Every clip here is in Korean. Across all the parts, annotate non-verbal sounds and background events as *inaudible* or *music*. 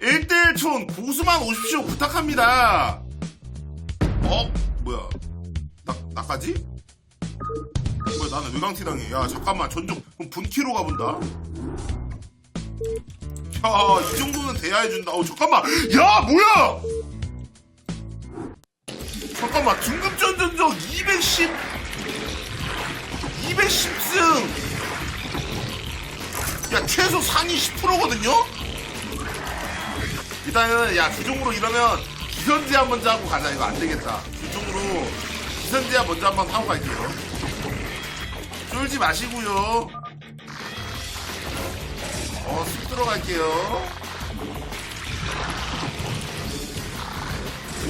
1대1 촌 고수만 오십시오 부탁합니다. 어? 뭐야? 나, 나까지? 뭐야 나는 외강티 당해. 야 잠깐만 전적 그럼 분키로 가본다. 야, 이 정도는 돼야 해준다. 어, 잠깐만. 야, 뭐야! 잠깐만, 등급전 전적 210, 210승! 야, 최소 상위 10%거든요? 일단은, 야, 주종으로 이러면 기선제압 먼저 하고 가자. 이거 안 되겠다. 주종으로 기선제압 먼저 한번 하고 갈게요. 쫄지 마시고요. 어, 쑥 들어갈게요.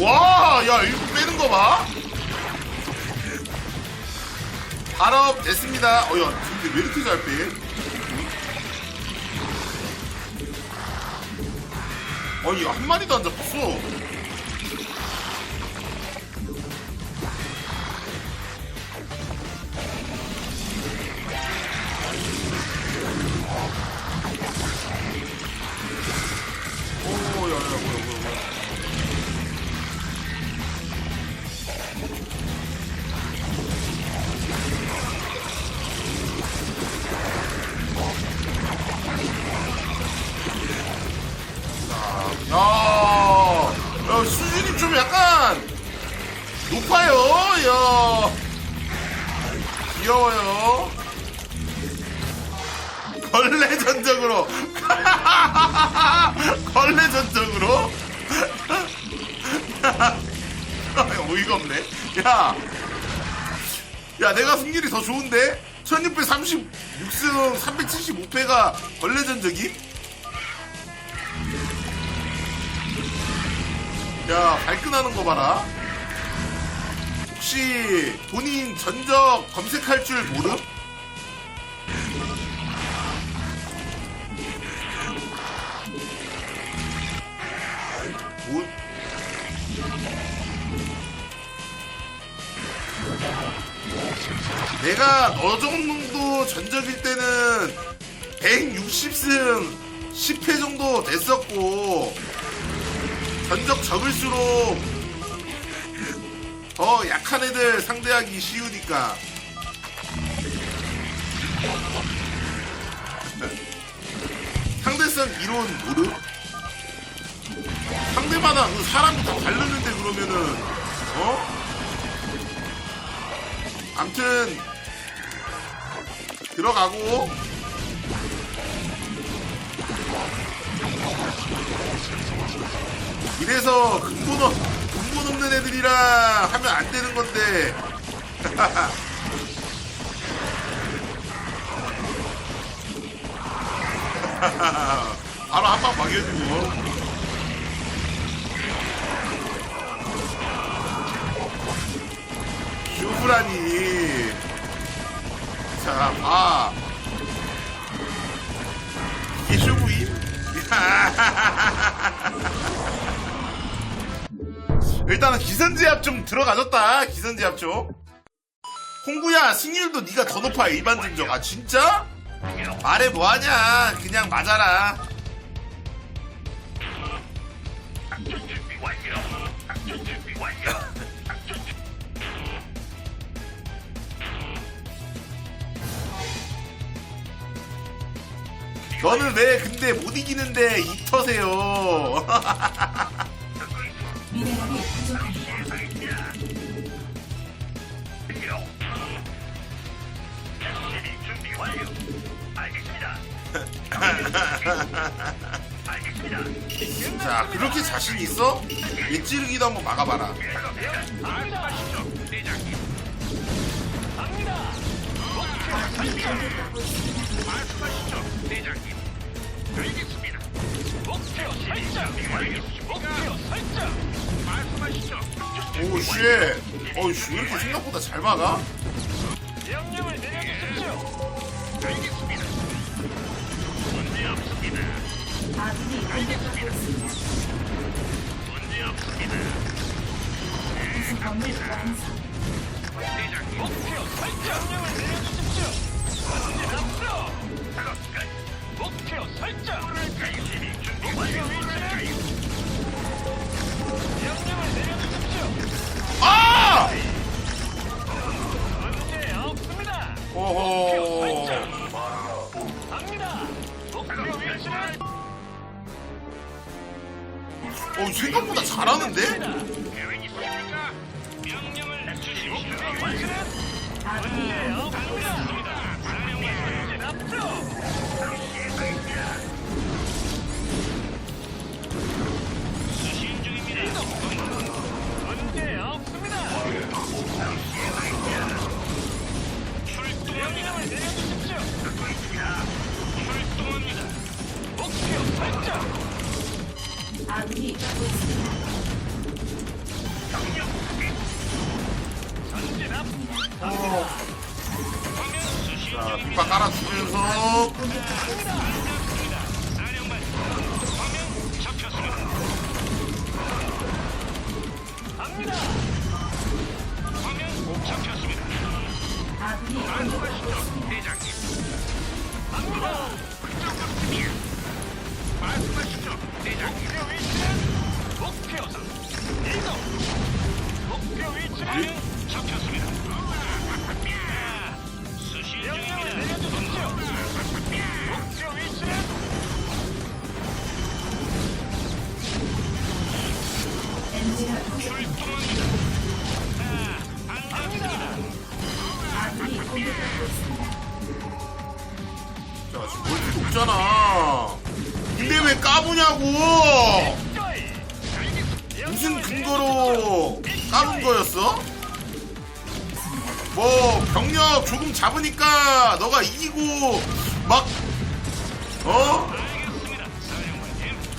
와, 야, 이거 빼는 거 봐. 발업 됐습니다. 어, 야, 근데 왜 이렇게 잘 빼? 아니, 한 마리도 안 잡혔어. 귀여워요. 걸레 전적으로. 걸레 전적으로. 어이가 없네. 야, 야, 내가 승률이 더 좋은데? 1636승 375패가 걸레 전적이? 야, 발끈하는 거 봐라. 혹시 본인 전적 검색할 줄 모름? 뭐? 내가 너 정도 전적일 때는 160승 10회 정도 됐었고 전적 적을수록 더 약한 애들 상대하기 쉬우니까 상대성 이론 모름? 상대마다 그 사람이 다 다르는데 그러면은 어? 암튼 들어가고 이래서 근본 없, 근본 없는 애들이랑 하면 안 되는 건데 *laughs* 바로 한 방 막여주고 슈프라니 자, 봐. 이게 슈부임? *laughs* 일단은 기선제압 좀 들어가졌다. 기선제압 좀. 홍구야, 승률도 네가 더 높아. 일반 전적. 아, 진짜? 말해 뭐하냐. 그냥 맞아라. 너는 왜 근데 못 이기는데 입 터세요. *laughs* 미네랄이 부족합니다. 자, 그렇게 자신 있어? 예찌르기도 한번 막아봐라. 말씀하시죠. 오, 쉣. 어이씨, 왜 이렇게 생각보다 잘 막아? 명령을 내려주십시오. 알겠습니다. 문제 없습니다. 문제. 대장님. 목표 설정. 명령을 내려주십시오. 문제 없어. 작업 끝. 목표 아! 문제 오호. 오, 생각보다 잘하는데? 목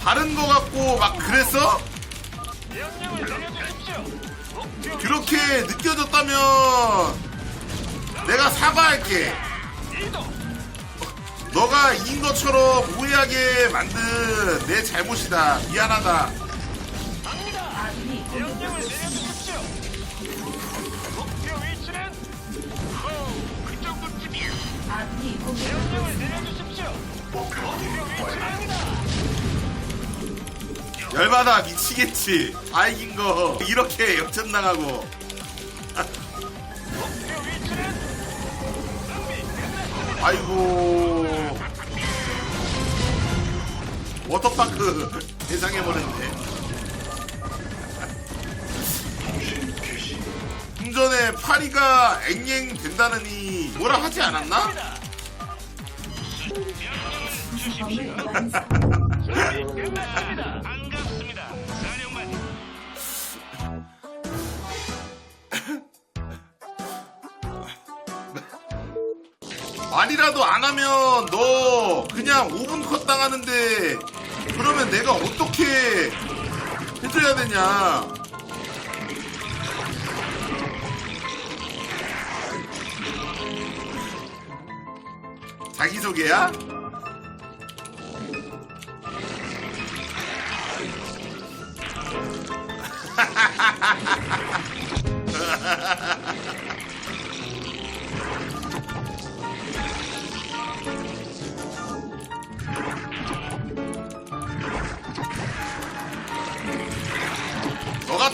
다른 거 같고 막. 목표 그렇게 느껴졌다면 내가 사과할게. 너가 이긴 것처럼 오해하게 만든 내 잘못이다 미안하다 명령을. 내려주십시오. 목표 열받아 미치겠지 다 이긴 거 이렇게 역전당하고. *laughs* 아이고 워터파크 대상해버렸네 좀 *laughs* 전에 파리가 앵앵 된다느니 뭐라 하지 않았나? *laughs* 말이라도 안 하면 너 그냥 5분 컷 당하는데 그러면 내가 어떻게 해줘야 되냐? 자기소개야?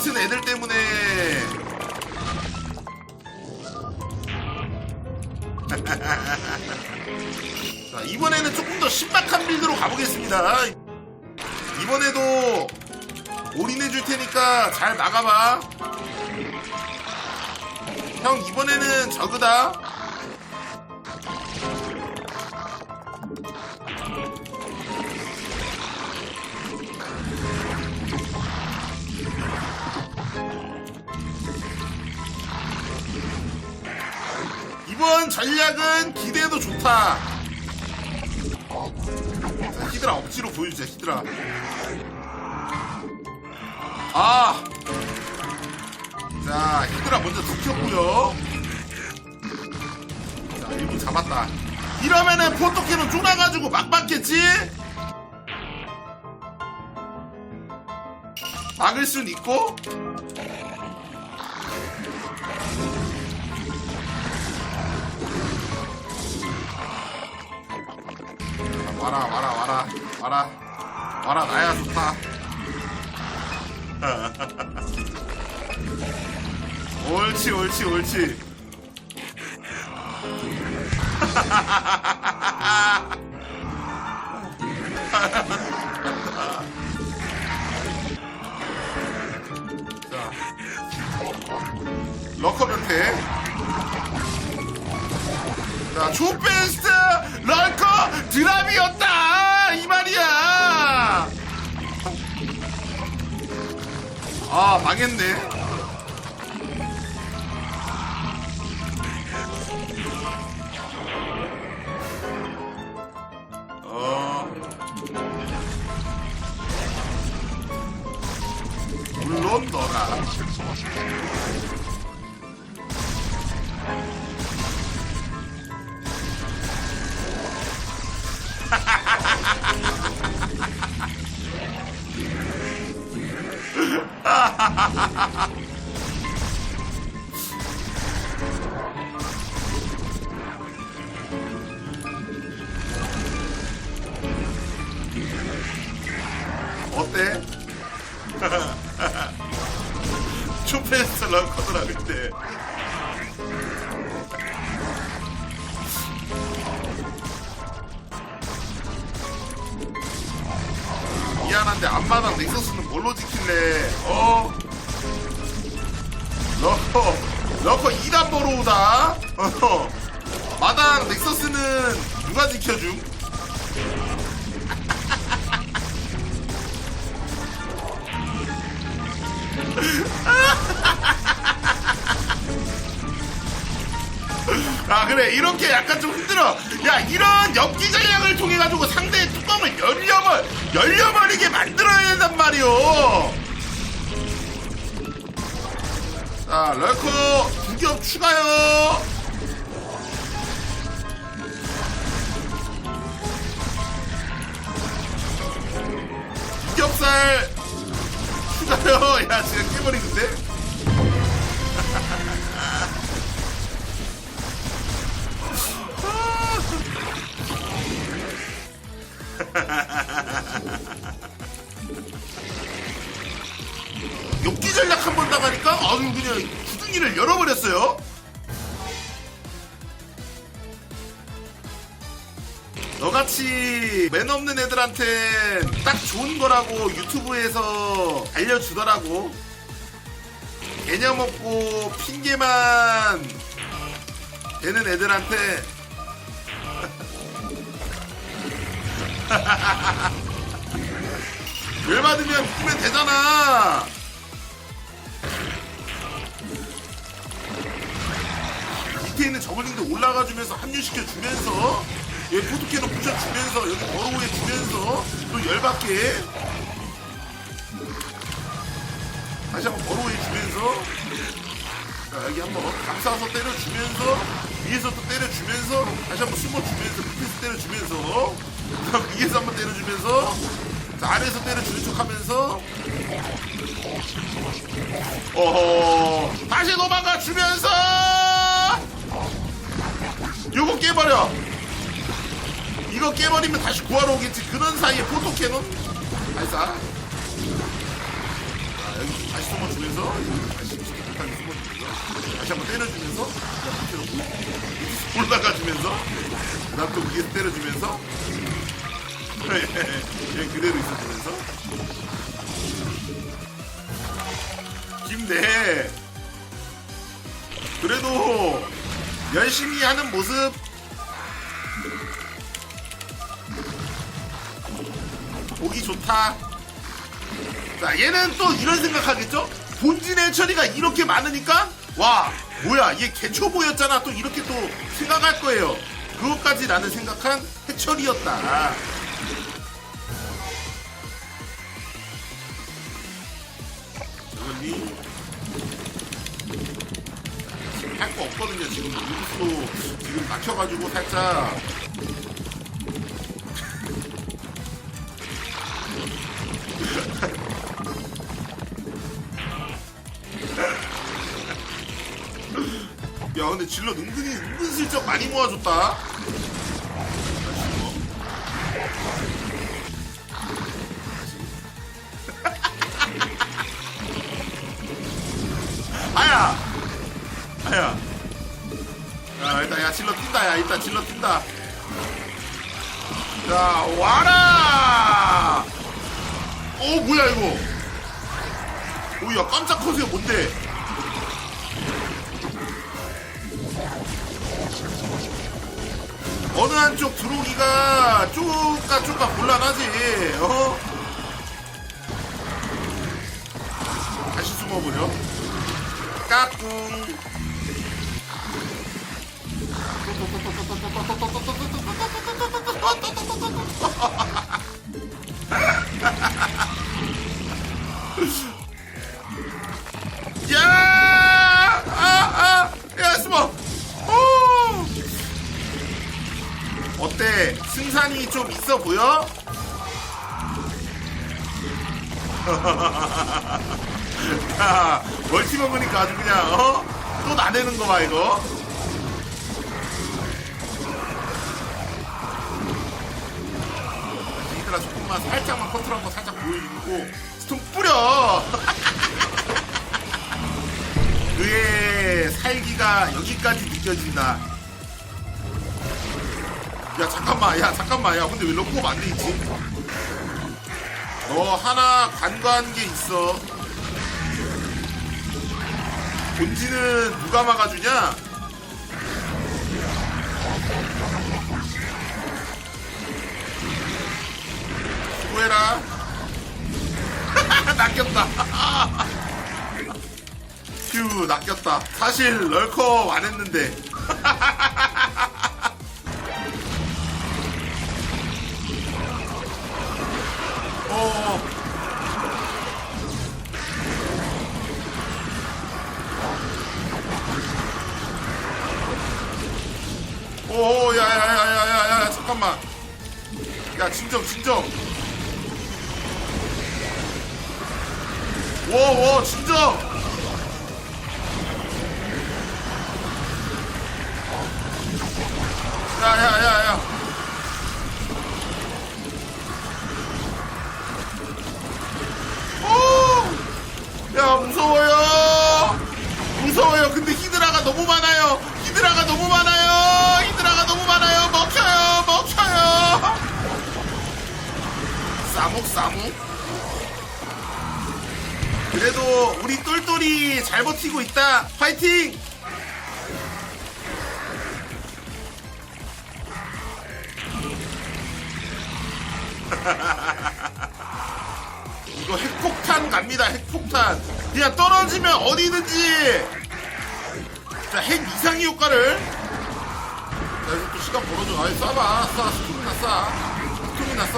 같은 애들 때문에 *laughs* 자, 이번에는 조금 더 신박한 빌드로 가보겠습니다. 이번에도 올인해 줄 테니까 잘 막아봐. 형, 이번에는 저그다. 이번 전략은 기대도 좋다. 자, 히드라 억지로 보여주자, 히드라. 아! 자, 히드라 먼저 들켰고요 자, 1분 잡았다. 이러면은 포토키는 쫄아가지고 막 받겠지? 막을 순 있고, 와라 와라 와라 와라. 와라 나야 좋다. *laughs* 옳지 옳지 옳지. *laughs* 자 러커 변태. 투베스트 럴커 드랍이었다! 이 말이야! 아 망했네 슈페스트 런커더라 그때 미안한데 앞마당 넥서스는 뭘로 지킬래 어? 러커 러커 2단 보러 오다 어. *laughs* 마당 넥서스는 누가 지켜줌? 그래 이렇게 약간 좀 힘들어. 야 이런 엽기 전략을 통해 가지고 상대의 뚜껑을 열려버 열려버리게 만들어야 된단 말이오. 자 럴커 두 겹 추가요. 삼겹살 추가요. *laughs* 야 지금 깨버리는데 *laughs* 욕기 전략 한 번 당하니까 아유 그냥 구둥이를 열어버렸어요. 너같이 맨 없는 애들한테 딱 좋은 거라고 유튜브에서 알려주더라고. 개념 없고 핑계만 되는 애들한테 *laughs* 열 받으면 이기면 되잖아. 밑에 있는 저글링도 올라가주면서 합류시켜주면서 여기 포토캐논 부셔주면서 여기 버로우해주면서 또 열받게 다시 한번 버로우해주면서 자 여기 한번 감싸서 때려주면서 위에서 또 때려주면서 다시 한번 숨어주면서 밑에서 때려주면서 위에서 한번 때려주면서 자 아래에서 때려주는 척하면서. 어허. 다시 도망가 주면서. 요거 깨버려. 이거 깨버리면 다시 구하러 오겠지. 그런 사이에 포토캐논? 발사 자 여기 다시 숨어 주면서. 다시 식탁하게 숨어 주면서. 다시 한번 때려주면서. 밑으로 올라가 주면서. 그 다음 또 위에서 때려주면서 그냥 그대로 있어주면서. 힘내 그래도 열심히 하는 모습. 보기 좋다. 자 얘는 또 이런 생각하겠죠? 본진의 처리가 이렇게 많으니까? 와 뭐야 얘 개초보였잖아. 또 이렇게 또 생각할 거예요. 그것까지 나는 생각한 해철이었다 할거 없거든요. 지금 유니스도 지금 막혀가지고 살짝. *laughs* 야 근데 질러 은근히 은근슬쩍 많이 모아줬다 커세요 뭔데? 어느 한쪽 들어오기가 쪼까 곤란하지 어? 다시 숨어보려 까꿍 *laughs* 승산이 좀 있어 보여? *laughs* 야, 멀티 먹으니까 아주 그냥, 어? 또 나대는 거 봐, 이거. 얘들아, 조금만 살짝만 컨트롤 한거 살짝 보여주고, 스톤 뿌려! *laughs* 그의 살기가 여기까지 느껴진다. 야 잠깐만, 야 잠깐만, 야 근데 왜 럭커가 안돼 있지? 너 하나 간과한 게 있어. 본지는 누가 막아주냐? 수고해라. *laughs* 낚였다. *laughs* 휴 낚였다 사실 럴커 안 했는데 *laughs* 어 오, 야, 야, 야, 야, 야, 야, 잠깐만. 야, 진정, 진정. 오, 오, 진정. 자, 핵 이상의 효과를. 자 이거 또 시간 벌어줘 아이 쏴봐. 쏴 스톰이나 쏴. 스톰이나 쏴.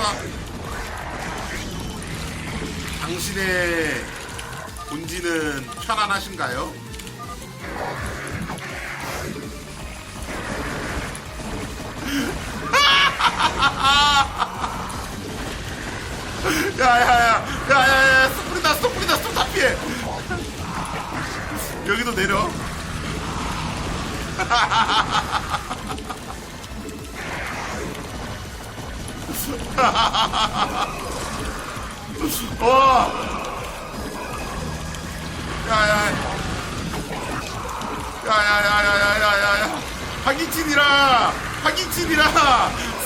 당신의 본지는 편안하신가요? 야야야. 야야야. 스톱 뿌린다 스톱 뿌린다. 스톱 다 피해. 여기도 내려 와 야야 야야야야야야야 하기친이라 하기친이라.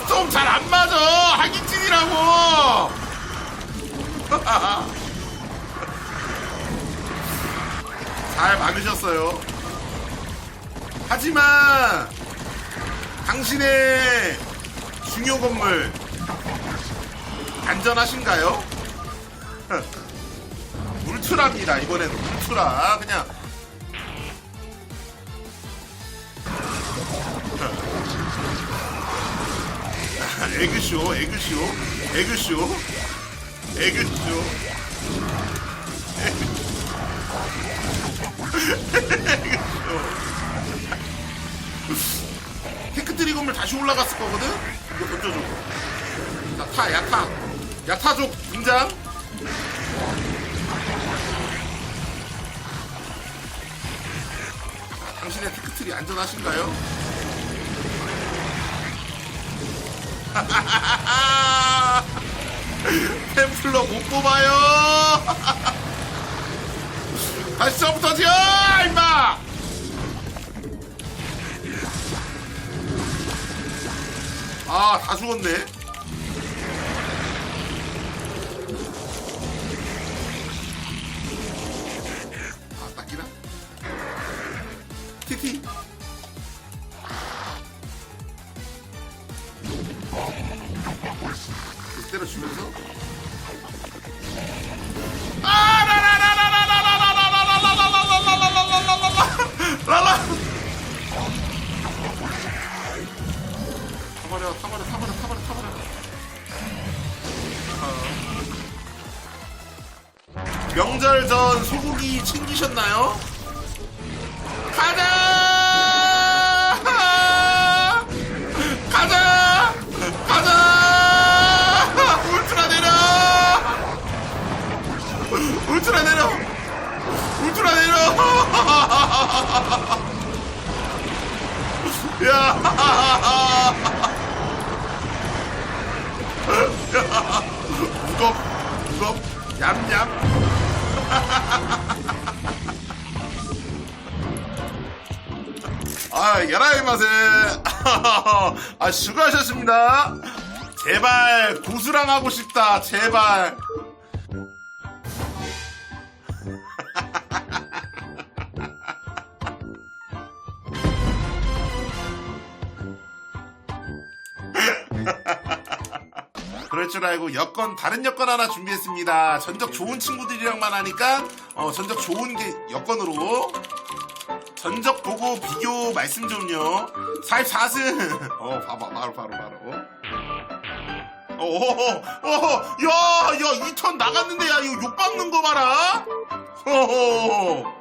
스톰 잘 안 맞아. 하기친이라고. *laughs* 잘 막으셨어요. 하지만 당신의 중요 건물 안전하신가요? *laughs* 울트라입니다. 이번에는 울트라 그냥 에그쇼, 에그쇼, 에그쇼, 에그쇼. 테크 드리건물 다시 올라갔을 거거든? 이거 던져줘. 자, 타, 야타. 야타족 등장. 당신의 테크 트리 안전하신가요? *laughs* 템플러 못 뽑아요! *laughs* 다시 처음부터 지어! 임마! 아, 다 죽었네. 아, 수고하셨습니다. 제발, 고수랑 하고 싶다, 제발. *laughs* 그럴 줄 알고 여건 다른 여건 하나 준비했습니다. 전적 좋은 친구들이랑만 하니까 어, 전적 좋은 게 여건으로 전적 보고 비교 말씀 좀요. 44승. 어 봐봐 바로 바로 바로. 어 어 어 야야 이턴 나갔는데 야 이거 욕 박는 거 봐라. 어허.